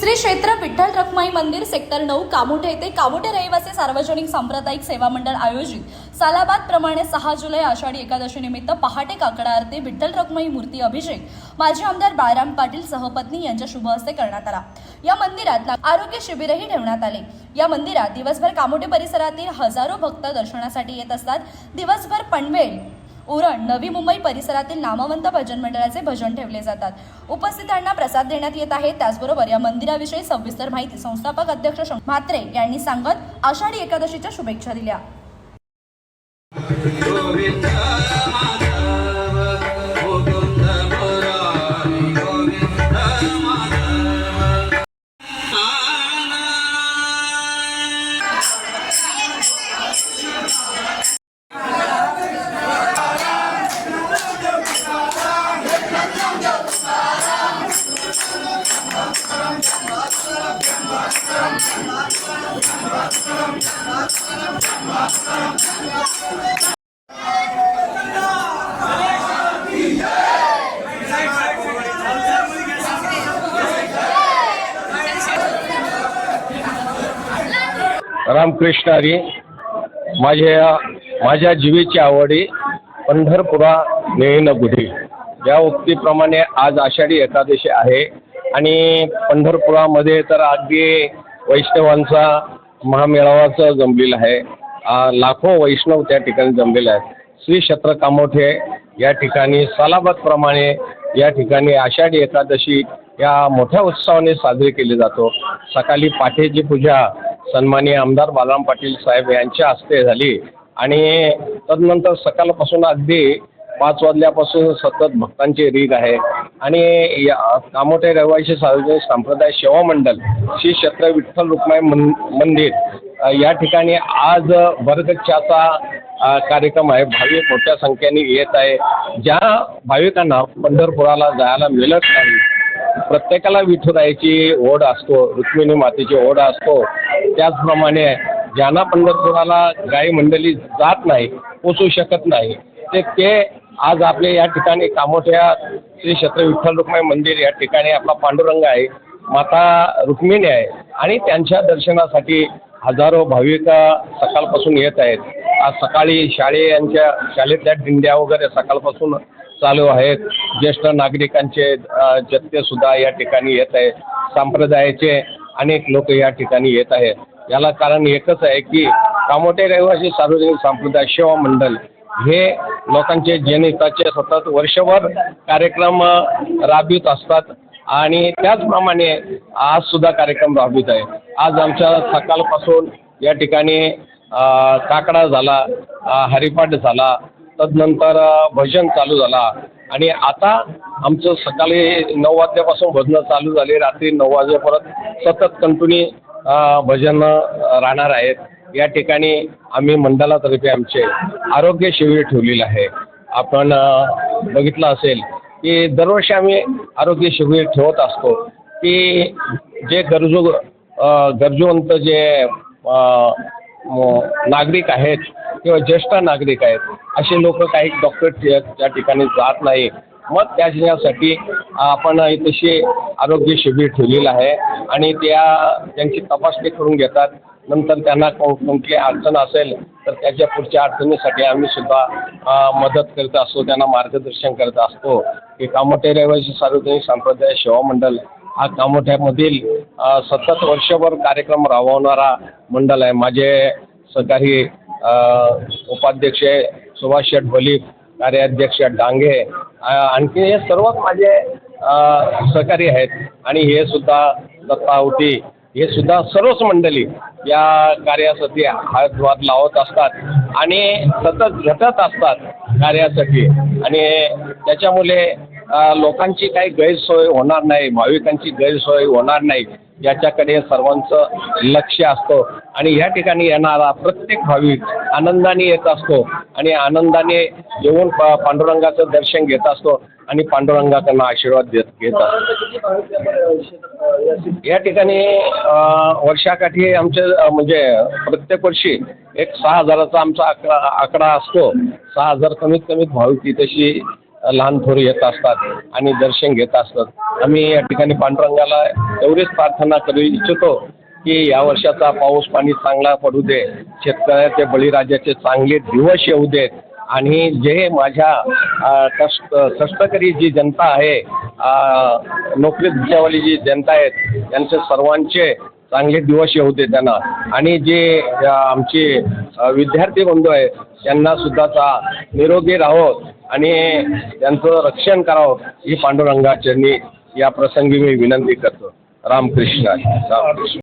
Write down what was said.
श्री क्षेत्र विठ्ठल रखमाई मंदिर सेक्टर नऊ कामोठे येथे कामोठे रहिवासी सार्वजनिक सांप्रदायिक सेवा मंडळ आयोजित. सालाबाद प्रमाणे सहा जुलै आषाढी एकादशी निमित्त पहाटे काकडा आरती विठ्ठल रखमाई मूर्ती अभिषेक. माजी आमदार बाळराम पाटील सहपत्नी यांच्या शुभ हस्ते करण्यात आला. या मंदिरात आरोग्य शिबिरही ठेवण्यात आले. या मंदिरात दिवसभर कामोठे परिसरातील हजारो भक्त दर्शनासाठी येत असतात. दिवसभर पनवेल उरण नवी मुंबई परिसरातील नामवंत भजन मंडळाचे भजन ठेवले जातात. उपस्थितांना प्रसाद देण्यात येत आहे. त्याचबरोबर या मंदिराविषयी सविस्तर माहिती संस्थापक अध्यक्ष म्हात्रे यांनी सांगत आषाढी एकादशीच्या शुभेच्छा दिल्या. रामकृष्ण हरी माझ्या माझ्या जीवेची आवडी पंढरपुरा नेईन गुढी. या उक्तीप्रमाणे आज आषाढी एकादशी आहे आणि पंढरपुरामध्ये तर अगदी वैष्णवांचा महामेळावाचं जमलेला आहे. लाखो वैष्णव त्या ठिकाणी जमलेले आहेत. श्री क्षेत्र कामोठे या ठिकाणी सालाबादप्रमाणे या ठिकाणी आषाढी एकादशी या मोठ्या उत्सवाने साजरी केली जातो. सकाळी पाठेची पूजा सन्माननीय आमदार बालराम पाटील साहेब यांच्या हस्ते झाली. आणि तदनंतर सकाळपासून अगदी पाच वाजल्यापासून सतत भक्तांची रीग आहे. आणि या कामोठे रहिवासी सार्वजनिक संप्रदाय सेवा मंडळ श्री क्षेत्र विठ्ठल रुक्माई मन मंदिर या ठिकाणी आज भरगच्च्याचा कार्यक्रम आहे. भाविक मोठ्या संख्येने येत आहे. ज्या भाविकांना पंढरपुराला जायला मिळत नाही प्रत्येकाला विठुरायाची ओढ असतो रुक्मिणी मातेची ओढ असतो. त्याचप्रमाणे ज्यांना पंढरपुराला गाई मंडळी जात नाही पोचू शकत नाही ते ते आज आपले या ठिकाणी कामोठ्या श्री क्षेत्र विठ्ठल रुक्माई मंदिर या ठिकाणी आपला पांडुरंग आहे माता रुक्मिणी आहे आणि त्यांच्या दर्शनासाठी हजारो भाविक सकाळपासून येत आहेत. आज सकाळी शाळे यांच्या शाळेतल्या दिंड्या वगैरे सकाळपासून चालू आहेत. ज्येष्ठ नागरिकांचे अ, सुद्धा या ठिकाणी येत आहेत. संप्रदायाचे अनेक लोक या ठिकाणी येत आहेत. याला कारण एकच आहे की कामोटे रहिवासी सार्वजनिक संप्रदाय सेवा मंडळ हे लोकांचे जनहिताचे सतत वर्षभर कार्यक्रम राबवित असतात. आणि त्याचप्रमाणे आज सुद्धा कार्यक्रम राबवित आहे. आज आमच्या सकाळपासून या ठिकाणी काकडा झाला हरिपाठ झाला तदनंतर भजन चालू झाला. आणि आता आमचं सकाळी नऊ वाजल्यापासून भजनं चालू झाली. रात्री नऊ वाजेपर्यंत सतत कंटिन्यू भजन राहणार आहेत. या ठिकाणी आम्ही मंडळातर्फे आमचे आरोग्य शिबिर ठेवलेलं आहे. आपण बघितलं असेल की दरवर्षी आम्ही आरोग्य शिबिर ठेवत असतो की जे गरजू गरजूवंत जे नागरिक आहेत किंवा ज्येष्ठ नागरिक आहेत असे लोक काही डॉक्टर त्या ठिकाणी जात नाही. मग त्याच्यासाठी आपण तशी आरोग्य शिबिर ठेवलेलं आहे आणि त्या त्यांची तपासणी करून घेतात. नंतर त्यांना को कोणती अडचण असेल तर त्याच्या पुढच्या अडचणीसाठी आम्ही सुद्धा मदत करत असतो त्यांना मार्गदर्शन करत असतो. की कामोठे रहिवासी सार्वजनिक संप्रदाय सेवा मंडळ हा कामोठ्यामधील सतत वर्षभर कार्यक्रम राबवणारा मंडळ आहे. माझे सहकारी उपाध्यक्ष सुभाष शेठ बली कार्याध्यक्ष डांगे आणखी हे सर्वच माझे सहकारी आहेत. आणि हे सुद्धा दत्तावटी हे सुद्धा सर्वच मंडळी या कार्यासाठी हातभार लावत असतात आणि सतत झटत असतात कार्यासाठी. आणि त्याच्यामुळे लोकांची काही गैरसोय होणार नाही भाविकांची गैरसोय होणार नाही याच्याकडे सर्वांचं लक्ष असतं. आणि या ठिकाणी येणारा प्रत्येक भाविक आनंदाने येत असतो आणि आनंदाने येऊन प पांडुरंगाचं दर्शन घेत असतो आणि पांडुरंगाकडनं आशीर्वाद देत घेत असतो. या ठिकाणी वर्षाकाठी आमचे म्हणजे प्रत्येक वर्षी एक सहा हजाराचा आमचा आकडा आकडा असतो. सहा हजार कमीत कमीत भाविक तशी लहान थोर येत असतात आणि दर्शन घेत असतात. आम्ही या ठिकाणी पांडुरंगाला एवढीच प्रार्थना करू इच्छितो की या वर्षाचा पाऊस पाणी चांगला पडू दे शेतकऱ्याचे बळीराजाचे चांगले दिवस येऊ देत. आणि जे माझ्या कष्ट कष्टकरी जी जनता आहे नोकरीत घ्यावाली जी जनता आहेत त्यांचे सर्वांचे चांगले दिवस येऊ दे त्यांना. आणि जे आमचे विद्यार्थी बंधू आहेत त्यांना सुद्धा चा निरोगी राहो आणि त्यांचं रक्षण करावं ही पांडुरंगाचरणी या प्रसंगी मी विनंती करतो. रामकृष्ण. रामकृष्ण.